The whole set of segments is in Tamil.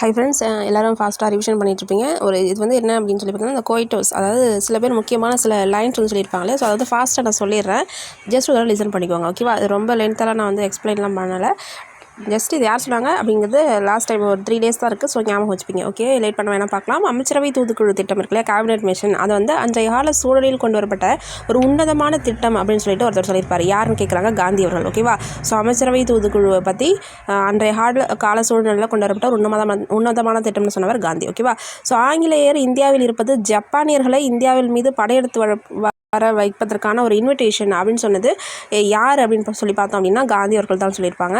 ஹை ஃப்ரெண்ட்ஸ் எல்லோரும் ஃபாஸ்ட்டாக ரிவிஷன் பண்ணிகிட்ருப்பீங்க ஒரு இது வந்து என்ன அப்படின்னு சொல்லி பார்த்தீங்கன்னா இந்த கோயிட்டோஸ் அதாவது சில பேர் முக்கியமான சில லைன்ஸ் வந்து சொல்லியிருப்பாங்களே. ஸோ அதாவது ஃபாஸ்ட்டாக நான் சொல்லிடுறேன். ஜஸ்ட் ஒரு லிசன் பண்ணிக்கோங்க ஓகேவா அது ரொம்ப லென்த்தெல்லாம் நான் வந்து எக்ஸ்பிளைன்லாம் பண்ணலை. ஜஸ்ட் இது யார் சொன்னாங்க? அப்படிங்கிறது லாஸ்ட் டைம் ஒரு த்ரீ டேஸ் தான் இருக்குது ஸோ ஞாபகம் வச்சுப்பீங்க. ஓகே லேட் பண்ண வேணால் பார்க்கலாம். அமைச்சரவை தூதுக்குழு திட்டம் இருக்குல்ல கேபினெட் மிஷன் அது வந்து அன்றைய கால சூழலில் கொண்டு வரப்பட்ட ஒரு உன்னதமான திட்டம் அப்படின்னு சொல்லிட்டு ஒருத்தர் சொல்லியிருப்பார். யாருன்னு கேட்குறாங்க காந்தி அவர்கள். ஓகேவா ஸோ அமைச்சரவை தூதுக்குழுவை பற்றி அன்றைய கால கால சூழ்நிலையில் கொண்டு வரப்பட்ட ஒரு உன்னதமான உன்னதமான திட்டம்னு சொன்னவர் காந்தி. ஓகேவா ஸோ ஆங்கிலேயர் இந்தியாவில் இருப்பது ஜப்பானியர்களை இந்தியாவில் மீது படையெடுத்து வர வைப்பதற்கான ஒரு இன்விடேஷன் அப்படின்னு சொன்னது யார் அப்படின்னு சொல்லி பார்த்தோம் அப்படின்னா காந்தி அவர்கள் தான் சொல்லியிருப்பாங்க.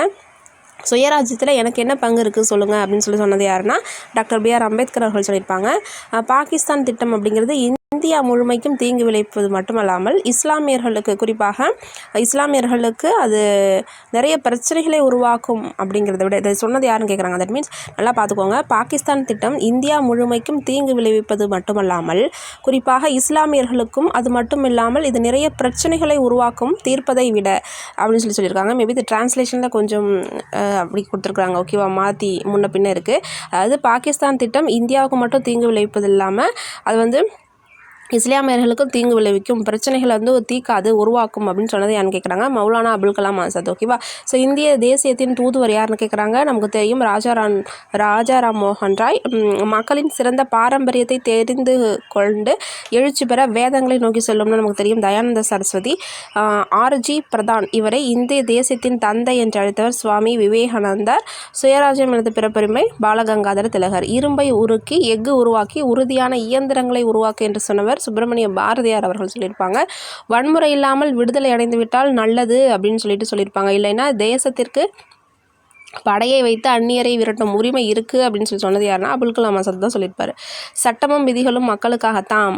சுயராஜ்யத்தில் எனக்கு என்ன பங்கு இருக்குது சொல்லுங்கள் அப்படின்னு சொல்லி சொன்னது யாருன்னா டாக்டர் பி ஆர் அம்பேத்கர் அவர்கள் சொல்லியிருப்பாங்க. பாகிஸ்தான் திட்டம் அப்படிங்கிறது இந்தியா முழுமைக்கும் தீங்கு விளைவிப்பது மட்டுமல்லாமல் இஸ்லாமியர்களுக்கு குறிப்பாக இஸ்லாமியர்களுக்கு அது நிறைய பிரச்சனைகளை உருவாக்கும் அப்படிங்கிறத விட இதை சொன்னது யாருன்னு கேட்குறாங்க தட் மீன்ஸ் நல்லா பார்த்துக்கோங்க பாகிஸ்தான் திட்டம் இந்தியா முழுமைக்கும் தீங்கு விளைவிப்பது மட்டுமல்லாமல் குறிப்பாக இஸ்லாமியர்களுக்கும் அது மட்டும் இல்லாமல் இது நிறைய பிரச்சனைகளை உருவாக்கும் தீர்ப்பதை விட அப்படின்னு சொல்லி சொல்லியிருக்காங்க. மேபி இது டிரான்ஸ்லேஷனில் கொஞ்சம் அப்படி கொடுத்துருக்குறாங்க. ஓகேவா மாற்றி முன்ன பின்ன இருக்குது அதாவது பாகிஸ்தான் திட்டம் இந்தியாவுக்கு மட்டும் தீங்கு விளைவிப்பது இல்லாமல் அது வந்து இஸ்லாமியர்களுக்கும் தீங்கு விளைவிக்கும் பிரச்சனைகளை வந்து தீக்காது உருவாக்கும் அப்படின்னு சொன்னது யாருன்னு கேட்குறாங்க மௌலானா அபுல் கலாம் ஆசாத். ஓகேவா ஸோ இந்திய தேசியத்தின் தூதுவர் யாருன்னு கேட்குறாங்க நமக்கு தெரியும் ராஜாராம் ராஜாராம் மோகன் ராய். மக்களின் சிறந்த பாரம்பரியத்தை தெரிந்து கொண்டு எழுச்சி பெற வேதங்களை நோக்கி செல்லும்னு நமக்கு தெரியும் தயானந்த சரஸ்வதி. ஆர்ஜி பிரதான் இவரை இந்திய தேசியத்தின் தந்தை என்று அழைத்தவர் சுவாமி விவேகானந்தர். சுயராஜ்யம் எனது பிறப்புரிமை பாலகங்காதர திலகர். இரும்பை உருக்கி எஃகு உருவாக்கி உறுதியான இயந்திரங்களை உருவாக்கு என்று சொன்னவர் தலைவர் சுப்பிரமணிய பாரதியார் அவர்கள் சொல்லியிருப்பாங்க. வன்முறை இல்லாமல் விடுதலை அடைந்து விட்டால் நல்லது அப்படின்னு சொல்லிட்டு சொல்லியிருப்பாங்க. இல்லைன்னா தேசத்திற்கு படையை வைத்து அந்நியரை விரட்டும் உரிமை இருக்குது அப்படின்னு சொல்லி சொன்னது யாருன்னா அபுல் கலாம் ஆசாத் தான் சொல்லியிருப்பார். சட்டமும் விதிகளும் மக்களுக்காகத்தான்.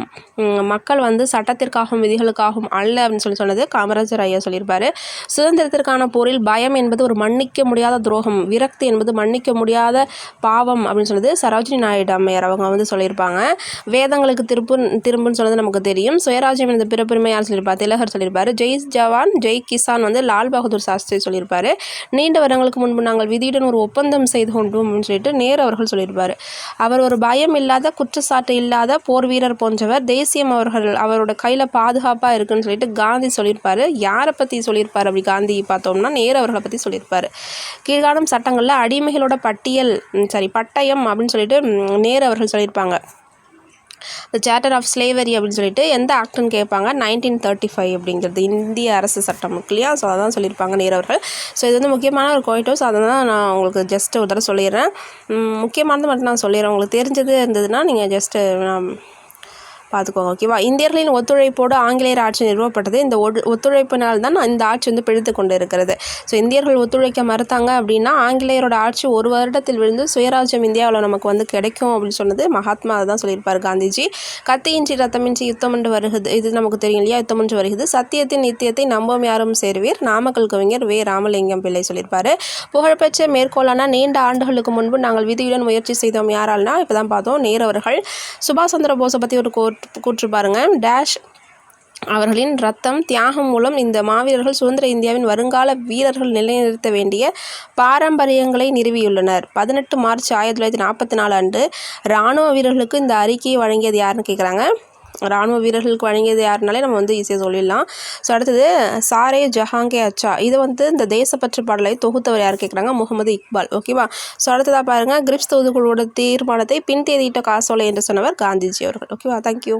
மக்கள் வந்து சட்டத்திற்காகவும் விதிகளுக்காகவும் அல்ல அப்படின்னு சொல்லி சொன்னது காமராஜர் ஐயா சொல்லியிருப்பார். சுதந்திரத்திற்கான போரில் பயம் என்பது ஒரு மன்னிக்க முடியாத துரோகம் விரக்தி என்பது மன்னிக்க முடியாத பாவம் அப்படின்னு சொன்னது சரோஜினி நாயுடு அம்மையார் அவங்க வந்து சொல்லியிருப்பாங்க. வேதங்களுக்கு திருப்பு திரும்புன்னு சொன்னது நமக்கு தெரியும். சுயராஜ்யம் என்ற பிறப்புரிமை யார் சொல்லியிருப்பார் திலகர் சொல்லியிருப்பார். ஜெய் ஜவான் ஜெய் கிசான் வந்து லால் பகதூர் சாஸ்திரி சொல்லியிருப்பார். நீண்ட வருடங்களுக்கு முன்பு நாங்கள் விதியுடன் ஒரு ஒப்பந்தம் செய்து கொண்டோம் அப்படின்னு சொல்லிட்டு நேரு அவர்கள் சொல்லியிருப்பார். அவர் ஒரு பயம் இல்லாத குற்றச்சாட்டு இல்லாத போர் வீரர் போன்றவர் தேசியம் அவர்கள் அவரோட கையில் பாதுகாப்பாக இருக்குன்னு சொல்லிட்டு காந்தி சொல்லியிருப்பார். யாரை பற்றி சொல்லியிருப்பார் அப்படி காந்தி பார்த்தோம்னா நேரு அவர்களை பற்றி சொல்லியிருப்பார். கீழ்காணும் சட்டங்களில் அடிமைகளோட பட்டியல் சாரி பட்டயம் அப்படின்னு சொல்லிட்டு நேரு அவர்கள் சொல்லியிருப்பாங்க. த சேட்டர் ஆஃப் ஸ்லேவரி அப்படின்னு சொல்லிட்டு எந்த ஆக்ட்னு கேட்பாங்க. நைன்டீன் தேர்ட்டி ஃபைவ் அப்படிங்கிறது இந்திய அரசு சட்டம் இல்லையா? ஸோ அதான் சொல்லியிருப்பாங்க நேரவர்கள் ஸோ இது வந்து முக்கியமான ஒரு கோயிட்டோஸ் அதை தான் நான் உங்களுக்கு ஜஸ்ட்டு ஒரு தடவை சொல்லிடுறேன். முக்கியமானது மட்டும் நான் சொல்லிடுறேன். உங்களுக்கு தெரிஞ்சது இருந்ததுன்னா நீங்கள் ஜஸ்ட்டு பார்த்துக்கோங்க ஓகேவா இந்தியர்களின் ஒத்துழைப்போடு ஆங்கிலேயர் ஆட்சி நிறுவப்பட்டது. இந்த ஒத்துழைப்பினால் தான் இந்த ஆட்சி வந்து பிடித்து கொண்டு இருக்கிறது ஸோ இந்தியர்கள் ஒத்துழைக்க மறுத்தாங்க அப்படின்னா ஆங்கிலேயரோட ஆட்சி ஒரு வருடத்தில் விழுந்து சுயராஜ்யம் இந்தியாவில் நமக்கு வந்து கிடைக்கும் அப்படின்னு சொன்னது மகாத்மா தான் சொல்லியிருப்பார் காந்திஜி. கத்தியின்றி ரத்தமின்றி யுத்தம் என்று வருகிறது இது நமக்கு தெரியும் இல்லையா? யுத்தம் என்று வருகிறது சத்தியத்தின் நித்தியத்தை நம்பும் யாரும் சேர்வீர். நாமக்கல் கவிஞர் வே. ராமலிங்கம் பிள்ளை சொல்லியிருப்பார். புகழ்பெற்ற மேற்கோளான நீண்ட ஆண்டுகளுக்கு முன்பு நாங்கள் விதியுடன் முயற்சி செய்தோம் யாரால்னா இப்போ தான் பார்த்தோம் நேரவர்கள் சுபாஷ் சந்திர போஸை பற்றி ஒரு கோர் கூற்று பாருங்கள் டேஷ் அவர்களின் ரத்தம் தியாகம் மூலம் இந்த மாவீரர்கள் சுதந்திர இந்தியாவின் வருங்கால வீரர்கள் நிலைநிறுத்த வேண்டிய பாரம்பரியங்களை நிறுவியுள்ளனர். பதினெட்டு மார்ச் ஆயிரத்தி தொள்ளாயிரத்தி நாற்பத்தி நாலு அன்று இராணுவ வீரர்களுக்கு இந்த அறிக்கையை வழங்கியது யாருன்னு கேட்குறாங்க ராணுவ வீரர்களுக்கு வழங்கியது யாருனாலே நம்ம வந்து ஈஸியாக சொல்லிடலாம். ஸோ அடுத்தது சாரே ஜஹாங்கே அச்சா. இது வந்து இந்த தேசப்பற்று பாடலை தொகுத்தவர் யார் கேட்குறாங்க முகமது இக்பால். ஓகேவா ஸோ அடுத்ததாக பாருங்கள் கிரிப்ஸ் தொகுதிக்குழுவோட தீர்மானத்தை பின் தேதியிட்ட காசோலை என்று சொன்னவர் காந்திஜி அவர்கள். ஓகேவா தேங்க்யூ